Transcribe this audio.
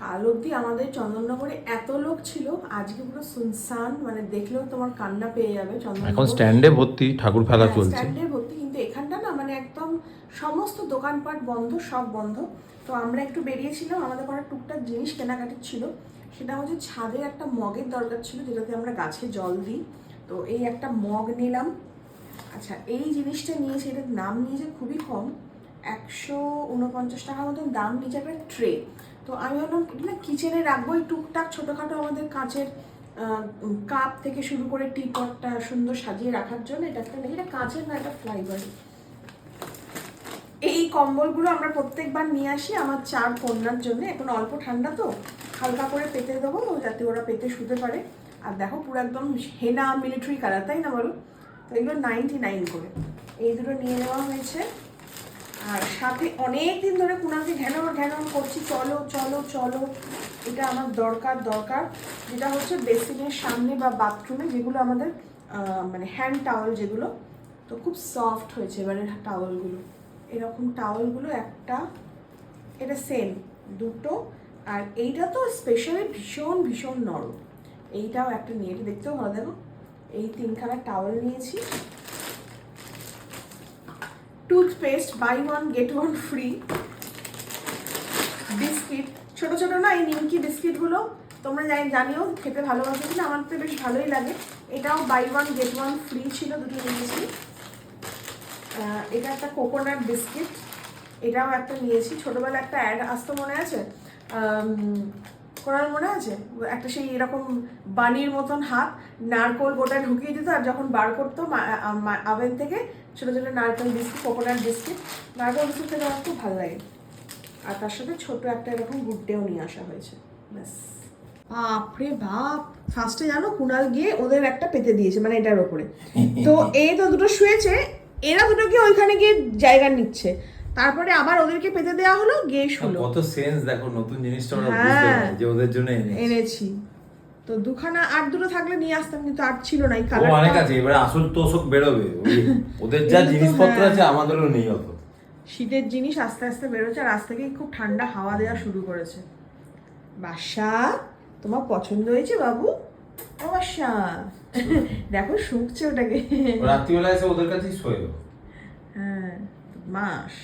কাল অবধি আমাদের চন্দননগরে এত লোক ছিল আজকে পুরো সুনসান মানে দেখলেও তোমার কান্না পেয়ে যাবে চন্দননগর। এখন স্ট্যান্ডে ভর্তি ঠাকুর হ্যাঁ, চলছে। স্ট্যান্ডে ভর্তি কিন্তু এখানটা না মানে একদম সমস্ত দোকানপাট বন্ধ সব বন্ধ। তো আমরা একটু বেরিয়েছিলাম আমাদের কটা টুকটাক জিনিস কেনাকাটির ছিল। সেটা হচ্ছে ছাদে একটা মগের দরকার ছিল যেটাতে আমরা গাছে জল দিই। তো এই একটা মগ নিলাম। আচ্ছা এই জিনিসটা নিয়েছি এটার নাম নিয়েছে খুবই কম। একশো উনপঞ্চাশ টাকার মতন দাম নিয়েছে একটা ট্রে। তো আমি ভাবলাম, না কিচেনে রাখব এই টুকটাক ছোটোখাটো আমাদের কাঁচের কাপ থেকে শুরু করে টিপটটা সুন্দর সাজিয়ে রাখার জন্য এটা একটা নেই এটা কাঁচের না, এটা ফ্লাইবার এই কম্বলগুলো আমরা প্রত্যেকবার নিয়ে আসি আমার চার কন্যার জন্য, এখন অল্প ঠান্ডা তো, হালকা করে পেতে দেবো যাতে ওরা পেতে শুতে পারে। আর দেখো পুরো একদম হেনা মিলিটারি কালার তাই না বলো? তো এগুলো নাইনটি নাইন করে। এই দুটো নিয়ে নেওয়া হয়েছে। আর সাথে অনেক দিন ধরে কুনাকে ঘ্যানর ঘ্যানর করছি। চলো চলো চলো। এটা আমার দরকার দরকার। যেটা হচ্ছে বেসিনের সামনে বা বাথরুমে যেগুলো আমাদের মানে হ্যান্ড টাওয়েল যেগুলো, তো খুব সফট হয়েছে এবারে টাওয়েলগুলো এরকম টাওয়েলগুলো একটা, এটা সেম দুটো। আর এইটা তো স্পেশালি ভীষণ ভীষণ নরম। এইটাও একটা নিয়ে এটা দেখতেও ভালো দেখো এই তিনখানা টাওয়েল নিয়েছি। Toothpaste buy one get one free biscuit ছোট ছোট না, এই নিমকি বিস্কিটগুলো তোমরা জানি, জানিও, খেতে ভালোবাসো কিনা, আমার তো বেশ ভালোই লাগে। এটাও buy one get one free ছিল দুটো নিয়েছি। এটা একটা কোকোনাট বিস্কিট এটাও একটা নিয়েছি। ছোটবেলা একটা অ্যাড আসতো মনে আছে? কোনার মনে আছে? একটা সেই এরকম বানির মতন হাত নারকোল গোটা ঢুকিয়ে দিত আর যখন বার করতো আভেন থেকে ছোটো ছোটো নারকেল বিস্কিট কোকোনাট বিস্কিট নারকেল বিস্কিট খেতে আমার খুব ভালো লাগে। আর তার সাথে ছোট একটা এরকম গুড্ডেও নিয়ে আসা হয়েছে। ব্যাস। বাপরে বাপ! ফার্স্টে জানো কুনাল গিয়ে ওদের একটা পেতে দিয়েছে মানে এটার ওপরে। তো এই তো দুটো শুয়েছে এরা দুটো দুটোকে ওইখানে গিয়ে জায়গা নিচ্ছে। তারপরে আবার ওদেরকে পেতে দেওয়া হলো গিয়ে শুলো কত সেন্স দেখো নতুন জিনিসটা ওরা হ্যাঁ। বুঝতে পারে যে ওদের জন্য এনেছি। এনেছি। তো দুখানা আর দুটো থাকলে নিয়ে আসতাম কিন্তু আর ছিল না এই ও কালারটা অনেক আছে এবারে আসল তোষক বেরোবে। ওদের যা জিনিসপত্র হ্যাঁ। আছে আমাদেরও নেই অত। শীতের জিনিস আস্তে আস্তে বেরোচ্ছে আর আজ থেকেই খুব ঠান্ডা হাওয়া দেওয়া শুরু করেছে। বাসা তোমার পছন্দ হয়েছে বাবু? ও বাসা দেখো শুকছে ওটাকে। রাত্রিবেলা এসে ওদের কাছেই শোয়। হ্যাঁ মাস